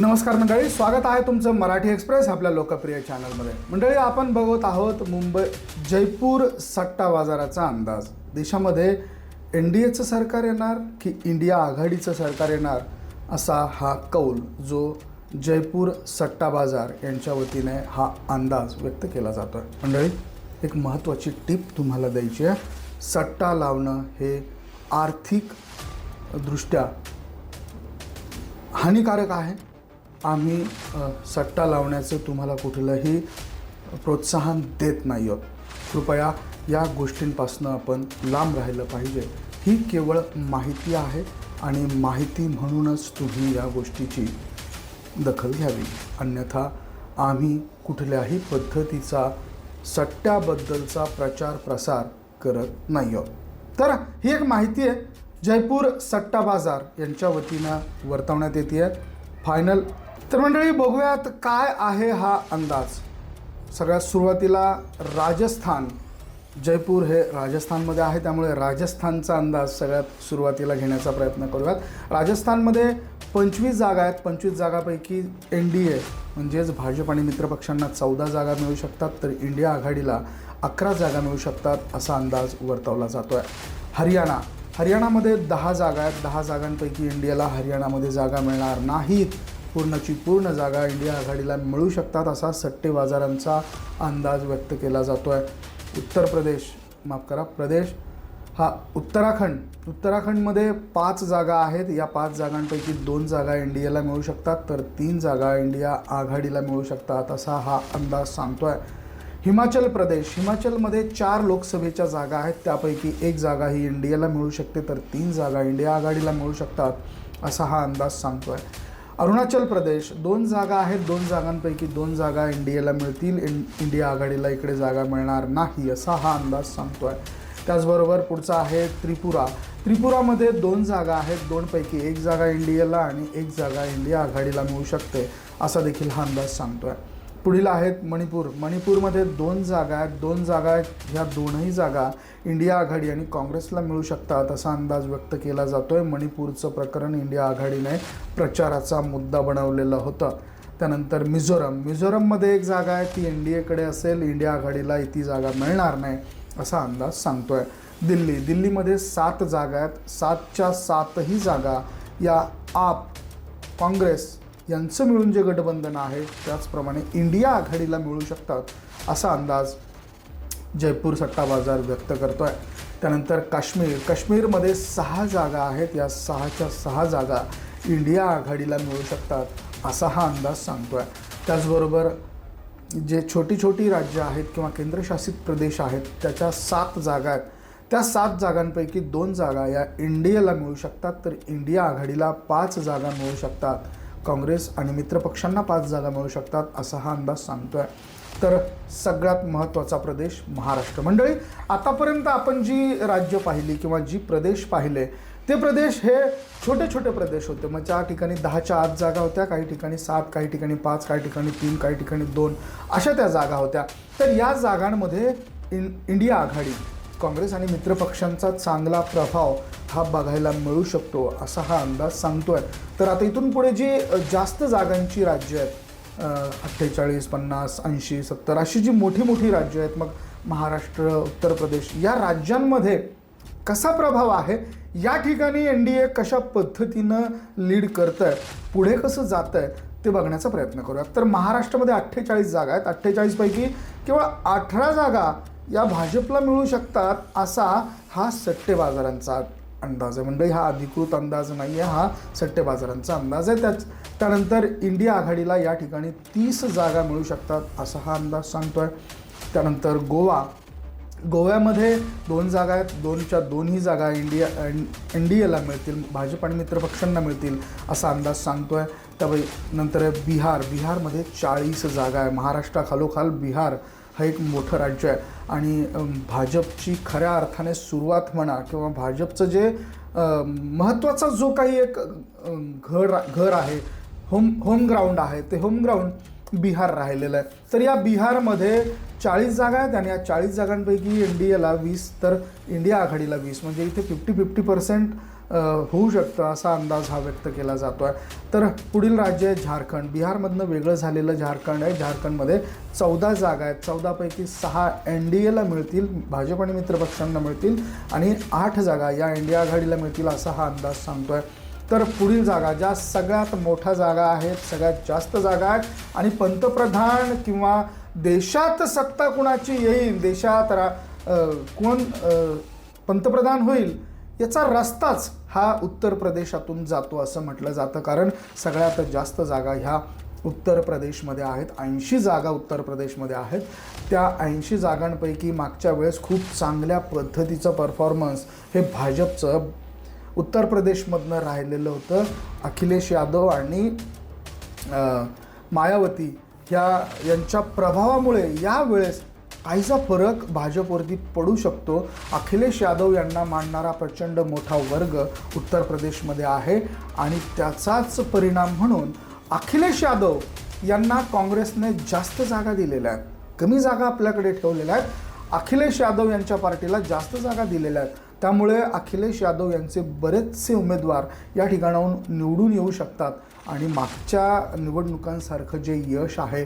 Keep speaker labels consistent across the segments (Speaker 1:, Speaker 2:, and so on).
Speaker 1: नमस्कार मंडळी स्वागत आहे तुमचं मराठी एक्सप्रेस आपल्या लोकप्रिय चॅनलमध्ये. मंडळी आपण बघत आहोत मुंबई जयपूर सट्टा बाजाराचा अंदाज. देशामध्ये एन डी एचं सरकार येणार की इंडिया आघाडीचं सरकार येणार असा हा कौल जो जयपूर सट्टा बाजार यांच्या वतीने हा अंदाज व्यक्त केला जातो आहे मंडळी एक महत्त्वाची टीप तुम्हाला द्यायची आहे. सट्टा लावणं हे आर्थिक दृष्ट्या हानिकारक आहे. आम्ही सट्टा लावण्याचं तुम्हाला कुठलंही प्रोत्साहन देत नाही आहोत कृपया या गोष्टींपासून आपण लांब राहिलं पाहिजे. ही केवळ माहिती आहे आणि माहिती म्हणूनच तुम्ही या गोष्टीची दखल घ्यावी. अन्यथा आम्ही कुठल्याही पद्धतीचा सट्ट्याबद्दलचा प्रचार प्रसार करत नाही आहोत तर ही एक माहिती आहे. जयपूर सट्टा बाजार यांच्या वतीनं वर्तवण्यात येते. आहे फायनल तर मंडळी बघूयात काय आहे हा अंदाज. सगळ्यात सुरुवातीला राजस्थान जयपूर हे राजस्थानमध्ये आहे त्यामुळे राजस्थानचा अंदाज सगळ्यात सुरुवातीला घेण्याचा प्रयत्न करूयात. राजस्थानमध्ये पंचवीस जागा आहेत. पंचवीस जागापैकी एन डी ए म्हणजेच भाजप आणि मित्रपक्षांना चौदा जागा मिळू शकतात तर इंडिया आघाडीला अकरा जागा मिळू शकतात असा अंदाज वर्तवला जातो आहे हरियाणा हरियाणामध्ये दहा जागा आहेत. दहा जागांपैकी इंडियाला हरियाणामध्ये जागा मिळणार नाहीत. पूर्णची पूर्ण जागा इंडिया आघाडीला मिळू शकतात असा सट्टे बाजारांचा अंदाज व्यक्त केला जातो आहे उत्तर प्रदेश माफ करा प्रदेश हा उत्तराखंड. उत्तराखंडमध्ये पाच जागा आहेत. या पाच जागांपैकी दोन जागा इंडियाला मिळू शकतात तर तीन जागा इंडिया आघाडीला मिळू शकतात असा हा अंदाज सांगतो आहे हिमाचल प्रदेश हिमाचलमध्ये चार लोकसभेच्या जागा आहेत. त्यापैकी एक जागा ही इंडियाला मिळू शकते तर तीन जागा इंडिया आघाडीला मिळू शकतात असा हा अंदाज सांगतो आहे अरुणाचल प्रदेश दोन जागा आहेत दोन जागांपैकी दोन जागा इंडियाला मिळतील. इन इंडिया आघाडीला इकडे जागा मिळणार नाही असा हा अंदाज सांगतो आहे त्याचबरोबर पुढचा आहे त्रिपुरा. त्रिपुरामध्ये दोन जागा आहेत दोनपैकी एक जागा इंडियाला आणि एक जागा इंडिया आघाडीला मिळू शकते असा देखील हा अंदाज सांगतो आहे पुढील आहेत मणिपूर. मणिपूरमध्ये दोन जागा आहेत. दोन जागा आहेत. ह्या दोनही जागा इंडिया आघाडी आणि काँग्रेसला मिळू शकतात असा अंदाज व्यक्त केला जातो आहे मणिपूरचं प्रकरण इंडिया आघाडीने प्रचाराचा मुद्दा बनवलेलं होतं. त्यानंतर मिझोरम. मिझोरममध्ये एक जागा आहे. ती एन डी एकडे असेल. इंडिया आघाडीला ती जागा मिळणार नाही असा अंदाज सांगतो आहे दिल्ली. दिल्लीमध्ये सात जागा आहेत. सातच्या सातही जागा या आप काँग्रेस यांचं मिळून जे गठबंधन आहे त्याचप्रमाणे इंडिया आघाडीला मिळू शकतात असा अंदाज जयपूर सट्टा बाजार व्यक्त करतो आहे त्यानंतर काश्मीर काश्मीरमध्ये सहा जागा आहेत. या सहाच्या सहा जागा इंडिया आघाडीला मिळू शकतात असा हा अंदाज सांगतो आहे त्याचबरोबर जे छोटी छोटी राज्य आहेत किंवा केंद्रशासित प्रदेश आहेत त्याच्या सात जागा आहेत. त्या सात जागांपैकी दोन जागा या इंडियाला मिळू शकतात. तर इंडिया आघाडीला पाच जागा मिळू शकतात. काँग्रेस आणि मित्रपक्षांना पाच जागा मिळू शकतात असा हा अंदाज सांगतो आहे तर सगळ्यात महत्त्वाचा प्रदेश महाराष्ट्र. मंडळी आतापर्यंत आपण जी राज्य पाहिली किंवा जी प्रदेश पाहिले ते प्रदेश हे छोटे छोटे प्रदेश होते. मग ज्या ठिकाणी दहाच्या आत जागा होत्या काही ठिकाणी सात काही ठिकाणी पाच काही ठिकाणी तीन काही ठिकाणी दोन अशा त्या जागा होत्या. तर या जागांमध्ये इन इंडिया आघाडी काँग्रेस आणि मित्रपक्षांचा चांगला प्रभाव हा बघायला मिळू शकतो असा हा अंदाज सांगतोय. तर आता इथून पुढे जी जास्त जागांची राज्य आहेत अठ्ठेचाळीस पन्नास ऐंशी सत्तर अशी जी मोठी मोठी राज्य आहेत मग महाराष्ट्र उत्तर प्रदेश या राज्यांमध्ये कसा प्रभाव आहे? या ठिकाणी एन डी ए कशा पद्धतीनं लीड करतं आहे पुढे कसं जातं आहे ते बघण्याचा प्रयत्न करूया तर महाराष्ट्रामध्ये अठ्ठेचाळीस जागा आहेत. अठ्ठेचाळीसपैकी केवळ अठरा जागा या भाजपला मिळू शकतात असा हा सट्टे बाजारांचा अंदाज आहे. म्हणजे हा अधिकृत अंदाज नाही आहे हा सट्टेबाजारांचा अंदाज आहे. त्याच त्यानंतर इंडिया आघाडीला या ठिकाणी तीस जागा मिळू शकतात असा हा अंदाज सांगतोय. त्यानंतर गोवा. गोव्यामध्ये दोन जागा आहेत. दोनच्या दोन्ही जागा इंडिया एन डी एला मिळतील. भाजप आणि मित्रपक्षांना मिळतील असा अंदाज सांगतो आहे त्या नंतर आहे बिहार. बिहारमध्ये चाळीस जागा आहे. महाराष्ट्राखालोखाल बिहार हा एक मोठं राज्य आहे. आणि भाजपची खऱ्या अर्थाने सुरुवात म्हणा किंवा भाजपचं जे महत्त्वाचा जो काही एक घर घर आहे होम होम ग्राउंड आहे ते होम ग्राउंड बिहार राहिलेलं आहे. तर या बिहारमध्ये चाळीस जागा आहेत आणि या चाळीस जागांपैकी एन डी एला वीस तर इंडिया आघाडीला वीस म्हणजे इथे फिफ्टी फिफ्टी पर्सेंट होऊ शकतं असा अंदाज हा व्यक्त केला जातो आहे तर पुढील राज्य आहे झारखंड. बिहारमधनं वेगळं झालेलं झारखंड आहे. झारखंडमध्ये चौदा जागा आहेत. चौदापैकी सहा एन डी एला मिळतील भाजप आणि मित्रपक्षांना मिळतील आणि आठ जागा या इंडिया आघाडीला मिळतील असा हा अंदाज सांगतो आहे तर पुढील जागा ज्या सगळ्यात मोठ्या जागा आहेत सगळ्यात जास्त जागा आहेत आणि पंतप्रधान किंवा देशात सत्ता कुणाची येईल देशात रा कोण पंतप्रधान होईल याचा रस्ताच हा उत्तर प्रदेशातून जातो असं म्हटलं जातं. कारण सगळ्यात जास्त जागा ह्या उत्तर प्रदेशमध्ये आहेत. ऐंशी जागा उत्तर प्रदेशमध्ये आहेत. त्या ऐंशी जागांपैकी मागच्या वेळेस खूप चांगल्या पद्धतीचं परफॉर्मन्स हे भाजपचं उत्तर प्रदेशमधनं राहिलेलं होतं. अखिलेश यादव आणि मायावती ह्या यांच्या प्रभावामुळे यावेळेस काहीसा फरक भाजपवरती पडू शकतो. अखिलेश यादव यांना मानणारा प्रचंड मोठा वर्ग उत्तर प्रदेशमध्ये आहे आणि त्याचाच परिणाम म्हणून अखिलेश यादव यांना काँग्रेसने जास्त जागा दिलेल्या आहेत. कमी जागा आपल्याकडे ठेवलेल्या आहेत. अखिलेश यादव यांच्या पार्टीला जास्त जागा दिलेल्या आहेत. त्यामुळे अखिलेश यादव यांचे बरेचसे उमेदवार या ठिकाणाहून निवडून येऊ शकतात. आणि मागच्या निवडणुकांसारखं जे यश आहे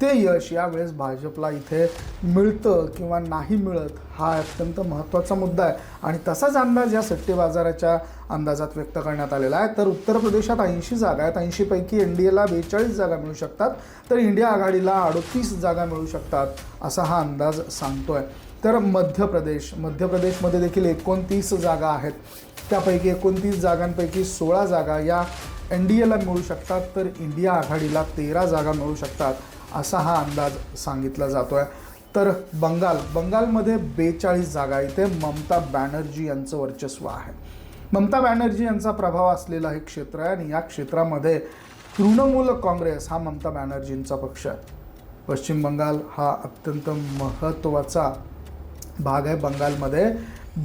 Speaker 1: ते यश यावेळेस भाजपला इथे मिळतं किंवा नाही मिळत हा अत्यंत महत्त्वाचा मुद्दा आहे. आणि तसाच अंदाज या सट्टे बाजाराच्या अंदाजात व्यक्त करण्यात आलेला आहे. तर उत्तर प्रदेशात ऐंशी जागा आहेत. ऐंशीपैकी एन डी एला बेचाळीस जागा मिळू शकतात. तर इंडिया आघाडीला अडतीस जागा मिळू शकतात असा हा अंदाज सांगतोय. तर मध्य प्रदेश मध्य प्रदेशमध्ये देखील एकोणतीस जागा आहेत. त्यापैकी एकोणतीस जागांपैकी सोळा जागा या एन डी एला मिळू शकतात. तर इंडिया आघाडीला तेरा जागा मिळू शकतात. असा हा अंदाज सांगितला जातो आहे तर बंगाल बंगालमध्ये बेचाळीस जागा इथे. ममता बॅनर्जी यांचं वर्चस्व आहे. ममता बॅनर्जी यांचा प्रभाव असलेलं हे क्षेत्र आहे आणि या क्षेत्रामध्ये तृणमूल काँग्रेस हा ममता बॅनर्जींचा पक्ष आहे. पश्चिम बंगाल हा अत्यंत महत्त्वाचा भाग आहे बंगालमध्ये.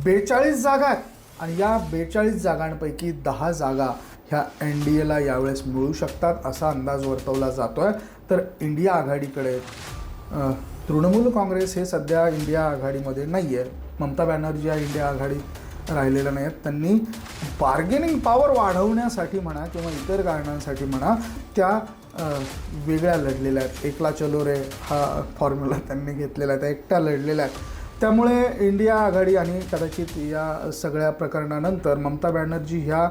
Speaker 1: बेचाळीस जागा आहेत आणि या बेचाळीस जागांपैकी दहा जागा ह्या एन डी एला यावेळेस मिळू शकतात असा अंदाज वर्तवला जातो आहे तर इंडिया आघाडीकडे. तृणमूल काँग्रेस हे सध्या इंडिया आघाडीमध्ये नाही आहे ममता बॅनर्जी या इंडिया आघाडीत राहिलेल्या नाही आहेत त्यांनी बार्गेनिंग पॉवर वाढवण्यासाठी म्हणा किंवा इतर कारणांसाठी म्हणा त्या वेगळ्या लढलेल्या आहेत. एकला चलो रे हा फॉर्म्युला त्यांनी घेतलेला आहे. त्या एकट्या लढलेल्या आहेत. त्यामुळे इंडिया आघाडी आणि कदाचित या सगळ्या प्रकरणानंतर ममता बॅनर्जी ह्या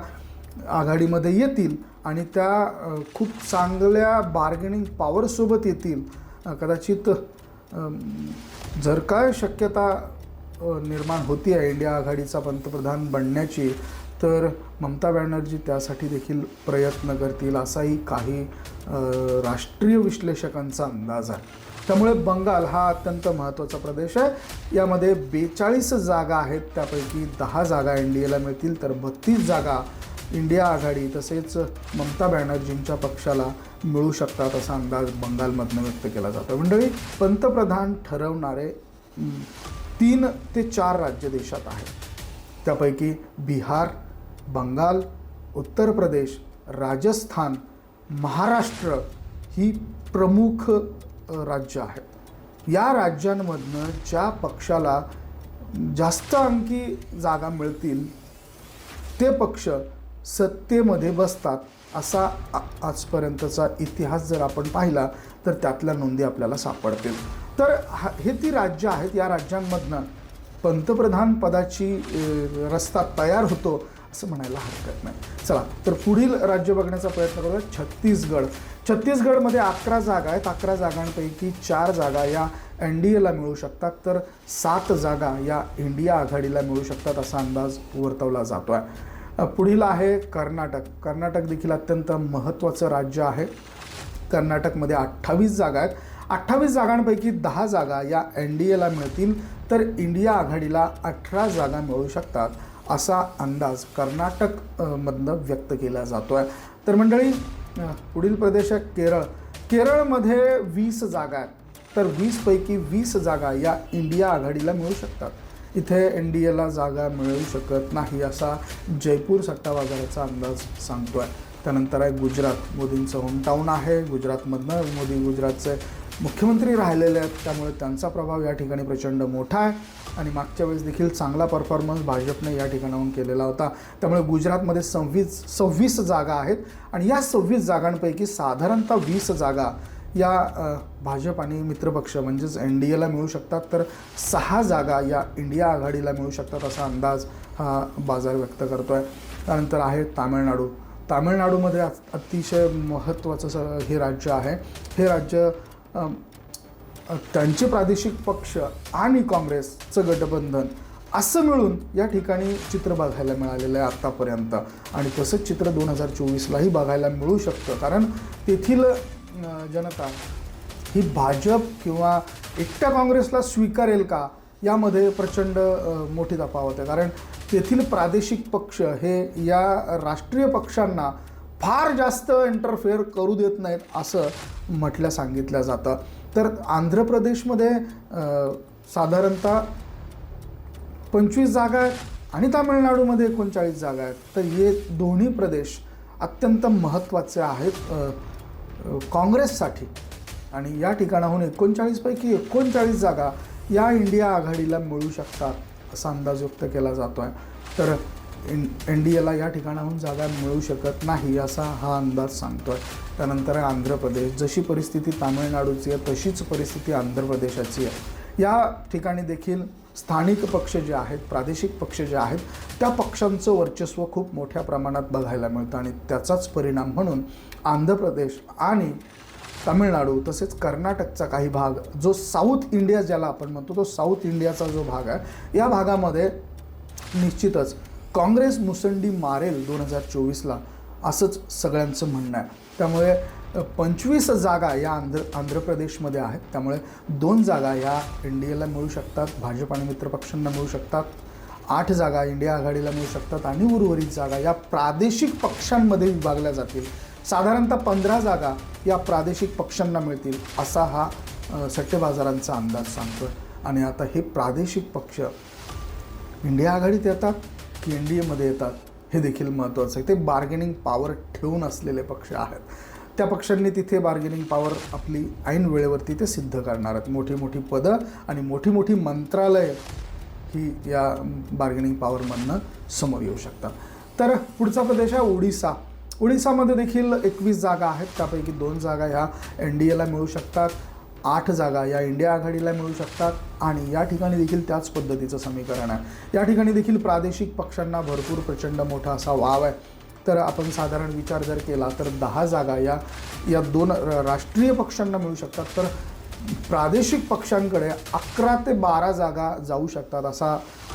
Speaker 1: आघाडीमध्ये येतील आणि त्या खूप चांगल्या बार्गेनिंग पॉवरसोबत येतील. कदाचित जर काय शक्यता निर्माण होती आहे इंडिया आघाडीचा पंतप्रधान बनण्याची तर ममता बॅनर्जी त्यासाठी देखील प्रयत्न करतील असाही काही राष्ट्रीय विश्लेषकांचा अंदाज आहे. त्यामुळे बंगाल हा अत्यंत महत्त्वाचा प्रदेश आहे. यामध्ये बेचाळीस जागा आहेत त्यापैकी दहा जागा एन डी एला मिळतील तर बत्तीस जागा इंडिया आघाडी तसेच ममता बॅनर्जींच्या पक्षाला मिळू शकतात असा अंदाज बंगालमधनं व्यक्त केला जातो मंडळी पंतप्रधान ठरवणारे तीन ते चार राज्य देशात आहेत. त्यापैकी बिहार बंगाल उत्तर प्रदेश राजस्थान महाराष्ट्र ही प्रमुख राज्य आहेत. या राज्यांमधनं ज्या पक्षाला जास्त अंकी जागा मिळतील ते पक्ष सत्तेमध्ये बसतात असा आ- आजपर्यंतचा इतिहास जर आपण पाहिला तर त्यातल्या नोंदी आपल्याला सापडतील. तर हा- हे ती राज्य आहेत या राज्यांमधनं पंतप्रधान पदाची रस्ता तयार होतो असं म्हणायला हरकत नाही. चला तर पुढील राज्य बघण्याचा प्रयत्न करूया छत्तीसगड. छत्तीसगडमध्ये अकरा जागा आहेत. अकरा जागांपैकी चार जागा या एन डी एला मिळू शकतात. तर सात जागा या इंडिया आघाडीला मिळू शकतात असा अंदाज वर्तवला जातो आहे पुढील आहे कर्नाटक. कर्नाटक देखील अत्यंत महत्त्वाचं राज्य आहे. कर्नाटकमध्ये अठ्ठावीस जागा आहेत. अठ्ठावीस जागांपैकी दहा जागा या एन डी एला मिळतील तर इंडिया आघाडीला अठरा जागा मिळू शकतात असा अंदाज कर्नाटकमधनं व्यक्त केला जातो आहे तर मंडळी पुढील प्रदेश आहे केरळ. केरळमध्ये वीस जागा आहेत. तर वीसपैकी वीस जागा या इंडिया आघाडीला मिळू शकतात. इथे एन डी एला जागा मिळू शकत नाही असा जयपूर सट्टा बाजाराचा अंदाज सांगतो आहे त्यानंतर आहे गुजरात मोदींचं होमटाऊन आहे. गुजरातमधनं मोदी गुजरातचे मुख्यमंत्री राहिलेले आहेत. त्यामुळे त्यांचा प्रभाव या ठिकाणी प्रचंड मोठा आहे. आणि मागच्या वेळेस देखील चांगला परफॉर्मन्स भाजपने या ठिकाणाहून केलेला होता. त्यामुळे गुजरातमध्ये सव्वीस सव्वीस जागा आहेत. आणि या सव्वीस जागांपैकी साधारणतः वीस जागा या भाजप आणि मित्रपक्ष म्हणजेच एन डी एला मिळू शकतात तर सहा जागा या इंडिया आघाडीला मिळू शकतात असा अंदाज हा बाजार व्यक्त करतो आहे त्यानंतर आहे तामिळनाडू. तामिळनाडूमध्ये अतिशय महत्त्वाचं स- हे राज्य आहे. हे राज्य त्यांचे प्रादेशिक पक्ष आणि काँग्रेसचं गठबंधन असं मिळून या ठिकाणी चित्र बघायला मिळालेलं आहे आत्तापर्यंत आणि तसंच चित्र दोन हजार चोवीसलाही बघायला मिळू शकतं. कारण तेथील जनता ही भाजप किंवा एकट्या काँग्रेसला स्वीकारेल का यामध्ये प्रचंड मोठी तफावत आहे. कारण तेथील प्रादेशिक पक्ष हे या राष्ट्रीय पक्षांना फार जास्त इंटरफेअर करू देत नाहीत असं म्हटलं सांगितलं जातं. तर आंध्र प्रदेशमध्ये साधारणतः पंचवीस जागा आहेत आणि तामिळनाडूमध्ये एकोणचाळीस जागा आहेत. तर हे दोन्ही प्रदेश अत्यंत महत्त्वाचे आहेत. काँग्रेससाठी. आणि या ठिकाणाहून एकोणचाळीसपैकी एकोणचाळीस जागा या इंडिया आघाडीला मिळू शकतात असा अंदाज व्यक्त केला जातो आहे तर एन एन डी एला या ठिकाणाहून जागा मिळू शकत नाही असा हा अंदाज सांगतो आहे त्यानंतर आंध्र प्रदेश जशी परिस्थिती तामिळनाडूची आहे तशीच परिस्थिती आंध्र प्रदेशाची आहे. या ठिकाणी देखील स्थानिक पक्ष जे आहेत प्रादेशिक पक्ष जे आहेत त्या पक्षांचं वर्चस्व खूप मोठ्या प्रमाणात बघायला मिळतं आणि त्याचाच परिणाम म्हणून आंध्र प्रदेश आणि तामिळनाडू तसेच कर्नाटकचा काही भाग जो साऊथ इंडिया ज्याला आपण म्हणतो तो साऊथ इंडियाचा जो भाग आहे या भागामध्ये निश्चितच काँग्रेस मुसंडी मारेल दोन हजार चोवीसला असंच सगळ्यांचं म्हणणं आहे. त्यामुळे पंचवीस जागा या आंध्र आंध्र प्रदेशमध्ये आहेत. त्यामुळे दोन जागा या एन डी एला मिळू शकतात भाजप आणि मित्रपक्षांना मिळू शकतात आठ जागा इंडिया आघाडीला मिळू शकतात आणि उर्वरित जागा या प्रादेशिक पक्षांमध्ये विभागल्या जातील. साधारणतः पंधरा जागा या प्रादेशिक पक्षांना मिळतील असा हा सट्टे बाजारांचा अंदाज सांगतोय. आणि आता हे प्रादेशिक पक्ष इंडिया आघाडीत येतात की एन डी एमध्ये येतात हे देखील महत्त्वाचं आहे. ते बार्गेनिंग पॉवर ठेवून असलेले पक्ष आहेत. त्या पक्षांनी तिथे बार्गेनिंग पॉवर आपली ऐन वेळेवरती ते सिद्ध करणार आहेत. मोठी मोठी पदं आणि मोठी मोठी मंत्रालय ही या बार्गेनिंग पॉवरमधनं समोर येऊ शकतात. तर पुढचा प्रदेश आहे ओडिसा. ओडिसामध्ये देखील एकवीस जागा आहेत. त्यापैकी दोन जागा ह्या एन डी एला मिळू शकतात. आठ जागा या इंडिया आघाडीला मिळू शकतात. आणि या ठिकाणी देखील त्याच पद्धतीचं समीकरण आहे. या ठिकाणी देखील प्रादेशिक पक्षांना भरपूर प्रचंड मोठा असा वाव आहे. तर आपण साधारण विचार जर केला तर दहा जागा या या दोन राष्ट्रीय पक्षांना मिळू शकतात. तर प्रादेशिक पक्षांकडे अकरा ते बारा जागा जाऊ शकतात असा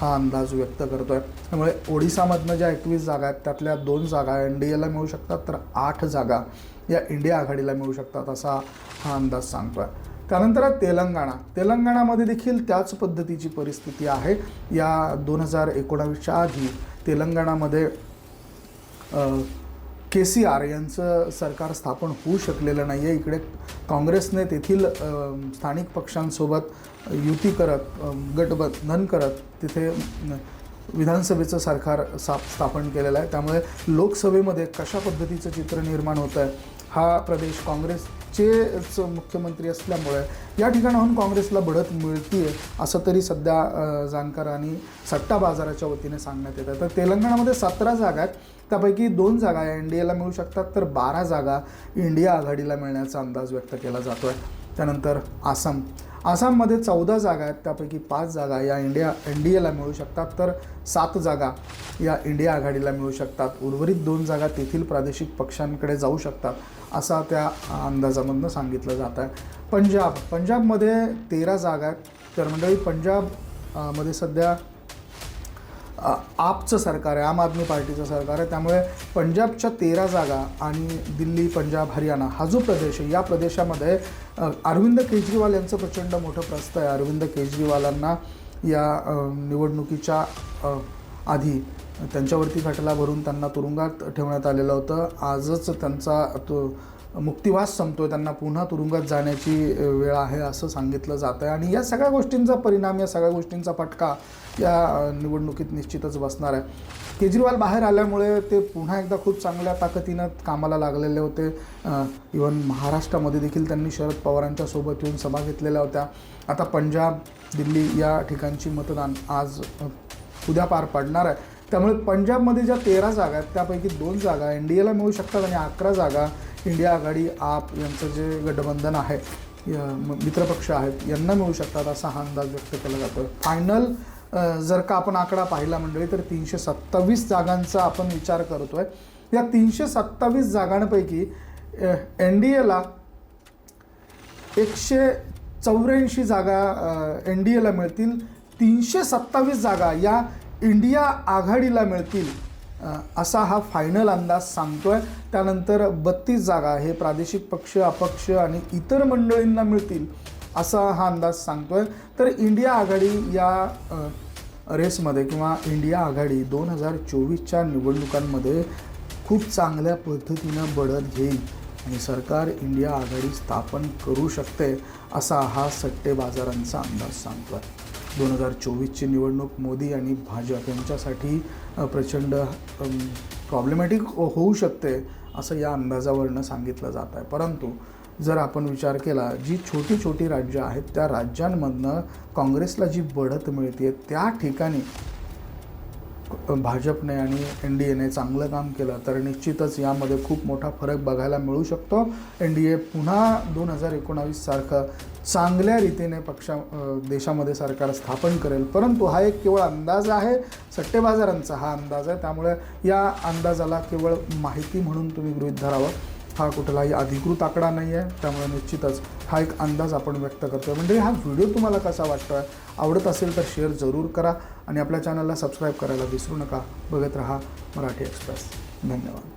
Speaker 1: हा अंदाज व्यक्त करतोय. त्यामुळे ओडिसामधनं ज्या एकवीस जागा आहेत त्यातल्या दोन जागा एन डी एला मिळू शकतात तर आठ जागा या इंडिया आघाडीला मिळू शकतात असा हा अंदाज सांगतोय. त्यानंतर आहे तेलंगणा. तेलंगणामध्ये देखील त्याच पद्धतीची परिस्थिती आहे. या दोन हजार एकोणावीसच्या आधी तेलंगणामध्ये के सी आर यांचं सरकार स्थापन होऊ शकलेलं नाही आहे इकडे काँग्रेसने तेथील स्थानिक पक्षांसोबत युती करत गटबंधन करत तिथे विधानसभेचं सरकार सा स्थापन केलेलं आहे. त्यामुळे लोकसभेमध्ये कशा पद्धतीचं चित्र निर्माण होतं आहे हा प्रदेश काँग्रेस चे मुख्यमंत्री असल्यामुळे या ठिकाणाहून काँग्रेसला बढत मिळतीये असं तरी सध्या अ, आणि सट्टा बाजाराच्या वतीने सांगण्यात येतं तर तेलंगणामध्ये सतरा जागा आहेत. त्यापैकी दोन जागा या एन डी एला मिळू शकतात तर बारा जागा इंडिया आघाडीला मिळण्याचा अंदाज व्यक्त केला जातो आहे त्यानंतर आसाम. आसाममध्ये चौदा जागा आहेत त्यापैकी पाच जागा या इंडिया एन डी एला मिळू शकतात. तर सात जागा या इंडिया आघाडीला मिळू शकतात. उर्वरित दोन जागा तेथील प्रादेशिक पक्षांकडे जाऊ शकतात असा त्या अंदाजामधनं सांगितलं जात आहे. पंजाब पंजाबमध्ये तेरा जागा आहेत. तर मंडळी पंजाबमध्ये सध्या आपचं सरकार आहे आम आदमी पार्टीचं सरकार आहे. त्यामुळे पंजाबच्या तेरा जागा आणि दिल्ली पंजाब हरियाणा हा जो प्रदेश आहे या प्रदेशामध्ये अरविंद केजरीवाल यांचं प्रचंड मोठं प्रस्त आहे. अरविंद केजरीवालांना या निवडणुकीच्या आधी त्यांच्यावरती खटला भरून त्यांना तुरुंगात ठेवण्यात आलेलं होतं. आजच त्यांचा तो मुक्तिवास संपतोय त्यांना पुन्हा तुरुंगात जाण्याची वेळ आहे असं सांगितलं जातं आहे आणि या सगळ्या गोष्टींचा परिणाम या सगळ्या गोष्टींचा फटका या निवडणुकीत निश्चितच बसणार आहे. केजरीवाल बाहेर आल्यामुळे ते पुन्हा एकदा खूप चांगल्या ताकदीनं कामाला लागलेले होते. इवन महाराष्ट्रामध्ये देखील त्यांनी शरद पवारांच्या सोबत येऊन सभा घेतलेल्या होत्या. आता पंजाब दिल्ली या ठिकाणची मतदान आज उद्या पार पडणार आहे. त्यामुळे पंजाबमध्ये ज्या तेरा जागा आहेत त्यापैकी दोन जागा एन डी एला मिळू शकतात आणि अकरा जागा इंडिया आघाडी आप यांचं जे गठबंधन आहे म- मित्रपक्ष आहेत यांना मिळू शकतात असा हा अंदाज व्यक्त केला जातो फायनल जर का आपण आकडा पाहिला मंडळी तर तीनशे सत्तावीस जागांचा आपण विचार करतोय. या तीनशे सत्तावीस जागांपैकी एन डी एला एकशे चौऱ्याऐंशी जागा एन डी एला मिळतील. तीनशे सत्तावीस जागा या इंडिया आघाडीला मिळतील. असा हा फायनल अंदाज सांगतो आहे त्यानंतर बत्तीस जागा हे प्रादेशिक पक्ष अपक्ष आणि इतर मंडळींना मिळतील असा हा अंदाज सांगतो आहे तर इंडिया आघाडी या रेसमध्ये किंवा इंडिया आघाडी दोन हजार चोवीसच्या निवडणुकांमध्ये खूप चांगल्या पद्धतीनं बढत घेईल आणि सरकार इंडिया आघाडी स्थापन करू शकते असा हा सट्टे बाजारांचा अंदाज सांगतो आहे दोन हजार चोवीसची निवडणूक मोदी आणि भाजप यांच्यासाठी प्रचंड प्रॉब्लेमॅटिक होऊ शकते असं या अंदाजावरनं सांगितलं जात आहे. परंतु जर आपण विचार केला जी छोटी छोटी राज्य आहेत त्या राज्यांमधनं काँग्रेसला जी बढत मिळते त्या ठिकाणी भाजपने आणि एन डी एने चांगलं काम केलं तर निश्चितच यामध्ये खूप मोठा फरक बघायला मिळू शकतो. एन डी ए पुन्हा दोन हजार एकोणावीससारखं चांगल्या रीतीने पक्षा देशामध्ये सरकार स्थापन करेल. परंतु हा एक केवळ अंदाज आहे. सट्टेबाजारांचा हा अंदाज आहे. त्यामुळे या अंदाजाला केवळ माहिती म्हणून तुम्ही गृहित धरावं. हा कुठलाही अधिकृत आकडा नाही आहे त्यामुळे निश्चितच हा एक अंदाज आपण व्यक्त करतोय. म्हणजे हा व्हिडिओ तुम्हाला कसा वाटतो आहे आवडत असेल तर शेअर जरूर करा आणि आपल्या चॅनलला सबस्क्राईब करायला विसरू नका. बघत रहा मराठी एक्सप्रेस. धन्यवाद.